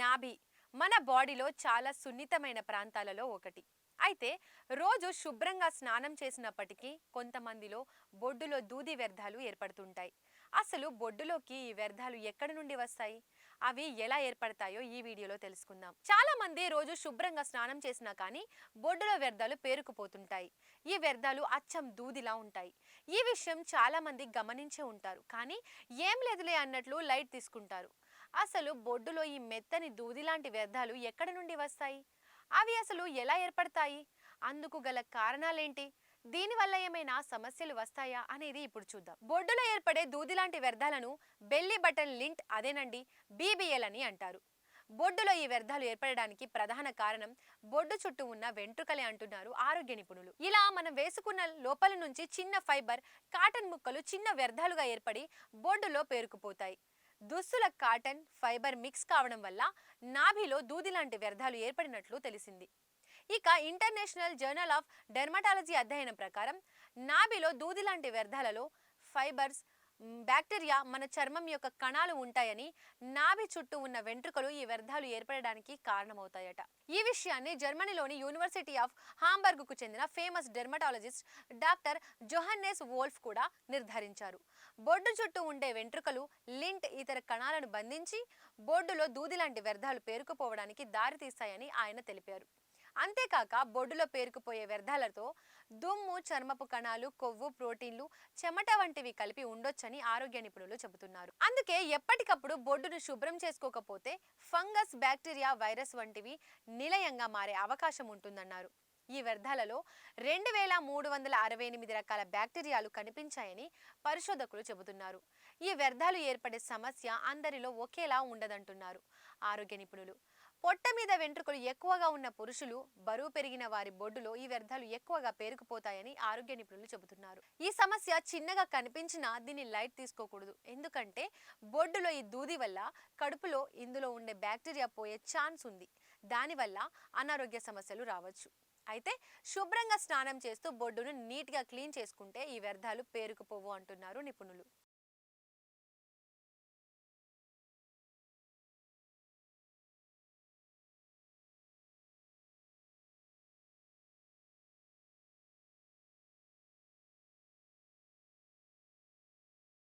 నాభి మన బాడీలో చాలా సున్నితమైన ప్రాంతాలలో ఒకటి. అయితే రోజు శుభ్రంగా స్నానం చేసినప్పటికీ కొంతమందిలో బొడ్డులో దూది వ్యర్థాలు ఏర్పడుతుంటాయి. అసలు బొడ్డులోకి ఈ వ్యర్థాలు ఎక్కడి నుండి వస్తాయి? అవి ఎలా ఏర్పడతాయో ఈ వీడియోలో తెలుసుకుందాం. చాలా మంది రోజు శుభ్రంగా స్నానం చేసినా కానీ బొడ్డులో వ్యర్థాలు పేరుకుపోతుంటాయి. ఈ వ్యర్థాలు అచ్చం దూదిలా ఉంటాయి. ఈ విషయం చాలా మంది గమనించే ఉంటారు. కానీ ఏం లేదులే అన్నట్లు లైట్ తీసుకుంటారు. అసలు బొడ్డులో ఈ మెత్తని దూది లాంటి వ్యర్థాలు ఎక్కడి నుండి వస్తాయి? అవి అసలు ఎలా ఏర్పడతాయి? అందుకు గల కారణాలేంటి? దీనివల్ల ఏమైనా సమస్యలు వస్తాయా అనేది ఇప్పుడు చూద్దాం. బొడ్డులో ఏర్పడే దూది లాంటి వ్యర్థాలను బెల్లి బటన్ లింట్ అదేనండి బీబీఎల్ అని అంటారు. బొడ్డులో ఈ వ్యర్థాలు ఏర్పడడానికి ప్రధాన కారణం బొడ్డు చుట్టూ ఉన్న వెంట్రుకలే అంటున్నారు ఆరోగ్య నిపుణులు. ఇలా మనం వేసుకున్న లోపల నుంచి చిన్న ఫైబర్ కాటన్ ముక్కలు చిన్న వ్యర్థాలుగా ఏర్పడి బొడ్డులో పేరుకుపోతాయి. దుస్తుల కాటన్ ఫైబర్ మిక్స్ కావడం వల్ల నాభిలో దూది లాంటి వ్యర్థాలు ఏర్పడినట్లు తెలిసింది. ఇక ఇంటర్నేషనల్ జర్నల్ ఆఫ్ డెర్మటాలజీ అధ్యయనం ప్రకారం నాభిలో దూది లాంటి వ్యర్థాలలో ఫైబర్స్ బ్యాక్టీరియా మన చర్మం యొక్క కణాలు ఉంటాయని నాభి చుట్టూ ఉన్న వెంట్రుకలు ఈ వ్యర్థాలు ఏర్పడడానికి కారణమవుతాయట. ఈ విషయాన్ని జర్మనీలోని యూనివర్సిటీ ఆఫ్ హాంబర్గ్కు చెందిన famous dermatologist doctor Johannes Wolf కూడా నిర్ధారించారు. బొడ్డు చుట్టూ ఉండే వెంట్రుకలు లింట్ ఇతర కణాలను బంధించి బొడ్డులో దూది లాంటి వ్యర్థాలు పేరుకుపోవడానికి దారితీస్తాయని ఆయన తెలిపారు. అంతేకాక బొడ్డులో పేరుకుపోయే వ్యర్థాలతో దుమ్ము చర్మపు కణాలు కొవ్వు ప్రోటీన్లు చెమట వంటివి కలిపి ఉండొచ్చని ఆరోగ్య నిపుణులు చెబుతున్నారు. అందుకే ఎప్పటికప్పుడు బొడ్డును శుభ్రం చేసుకోకపోతే ఫంగస్ బ్యాక్టీరియా వైరస్ వంటివి నిలయంగా మారే అవకాశం ఉంటుందన్నారు. ఈ వ్యర్థాలలో రెండు వేల మూడు వందల అరవై ఎనిమిది రకాల బ్యాక్టీరియాలు కనిపించాయని పరిశోధకులు చెబుతున్నారు. ఈ వ్యర్థాలు ఏర్పడే సమస్య అందరిలో ఒకేలా ఉండదంటున్నారు ఆరోగ్య నిపుణులు. పొట్ట మీద వెంట్రుకలు ఎక్కువగా ఉన్న పురుషులు బరువు పెరిగిన వారి బొడ్డులో ఈ వ్యర్థాలు ఎక్కువగా పేరుకుపోతాయని ఆరోగ్య నిపుణులు చెబుతున్నారు. ఈ సమస్య చిన్నగా కనిపించినా దీన్ని లైట్ తీసుకోకూడదు. ఎందుకంటే బొడ్డులో ఈ దూది వల్ల కడుపులో ఇందులో ఉండే బ్యాక్టీరియా పోయే ఛాన్స్ ఉంది. దానివల్ల అనారోగ్య సమస్యలు రావచ్చు. అయితే శుభ్రంగా స్నానం చేస్తూ బొడ్డును నీట్గా క్లీన్ చేసుకుంటే ఈ వ్యర్థాలు పేరుకుపోవు అంటున్నారు నిపుణులు.